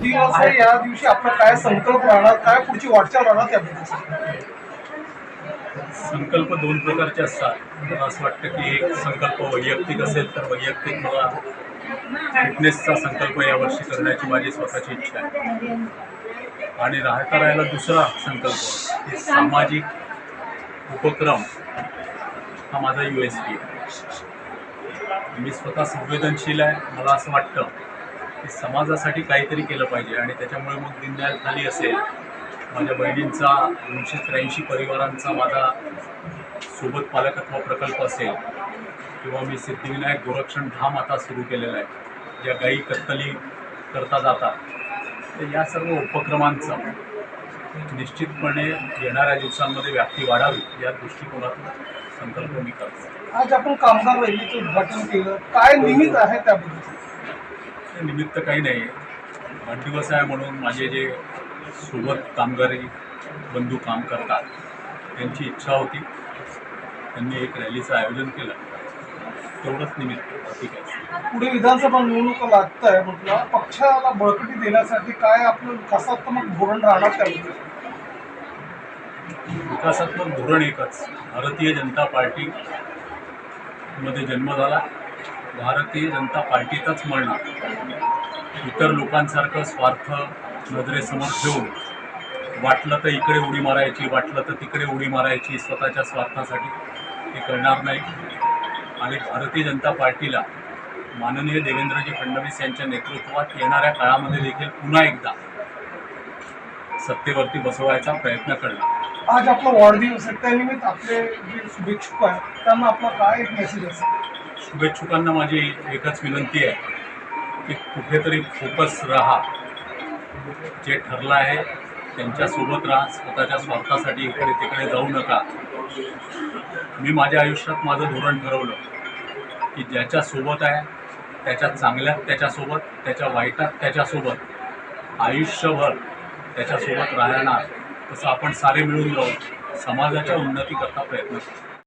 दिवस आहे या दिवशी आपला काय संकल्प राहणार काय पुढची वाटचाल राहणार त्याबद्दल संकल्प दोन प्रकारचे असतात. मला असं वाटतं की एक संकल्प वैयक्तिक असेल तर वैयक्तिक मला फिटनेसचा संकल्प यावर्षी करण्याची माझी स्वतःची इच्छा आहे. आणि राहता राहायला दुसरा संकल्प सामाजिक उपक्रम हा माझा यू एस पी आहे. मी स्वतः संवेदनशील आहे. मला असं वाटतं की समाजासाठी काहीतरी केलं पाहिजे आणि त्याच्यामुळे मग दीनदयाल खाली असेल. माझ्या बहिणींचा दोनशे त्र्याऐंशी परिवारांचा माझा सोबत पालकत्व प्रकल्प असेल किंवा मी सिद्धिविनायक गोरक्षण धाम आता सुरू केलेला आहे. ज्या गायी कत्तली करता जातात. तर या सर्व उपक्रमांचा निश्चितपणे येणाऱ्या दिवसांमध्ये व्याप्ती वाढावी या दृष्टिकोनातून संकल्प मी करतो. आज आपण कामगार रॅलीचं उद्घाटन केलं. काय निमित्त आहे त्याबद्दल? निमित्त काही नाही. वाढदिवस आहे म्हणून माझे जे सोबत कामगारी बंधू काम करतात त्यांची इच्छा होती. त्यांनी एक रॅलीचं आयोजन केलं. तेवढंच निमित्त ठीक आहे. पुढे विधानसभा निवडणूक लागत आहे म्हटलं पक्षाला बळकटी देण्यासाठी काय आपलं विकासात्मक धोरण राहणार त्याबद्दल विकासात्मक धोरण एकच. भारतीय जनता पार्टी मध्ये जन्म झाला. भारतीय जनता पार्टीतच मरणार. इतर लोकांसारखं स्वार्थ नजरेसमोर ठेवून वाटलं तर इकडे उडी मारायची वाटलं तर तिकडे उडी मारायची स्वतःच्या स्वार्थासाठी ते करणार नाही. आणि भारतीय जनता पार्टीला माननीय देवेंद्रजी फडणवीस यांच्या नेतृत्वात येणाऱ्या काळामध्ये देखील पुन्हा एकदा सत्तेवरती बसवायचा प्रयत्न करणार. आज आपला वाढदिवस आहे त्यानिमित्त आपले जे शुभेच्छुक आहेत त्यांना आपला काय एक मेसेज असेल? शुभेच्छुकांना माझी एकच विनंती आहे की कुठेतरी फोकस राहा. जे ठरलं आहे त्यांच्यासोबत राहा स्वतःच्या स्वार्थासाठी इकडे तिकडे जाऊ नका. मी माझ्या आयुष्यात माझं धोरण ठरवलं की ज्याच्यासोबत आहे त्याच्या चांगल्यात त्याच्यासोबत त्याच्या वाईटात त्याच्यासोबत आयुष्यभर त्याच्यासोबत राहणार तसं आपण सारे मिळून जाऊ समाजाच्या उन्नतीकरता प्रयत्न करू.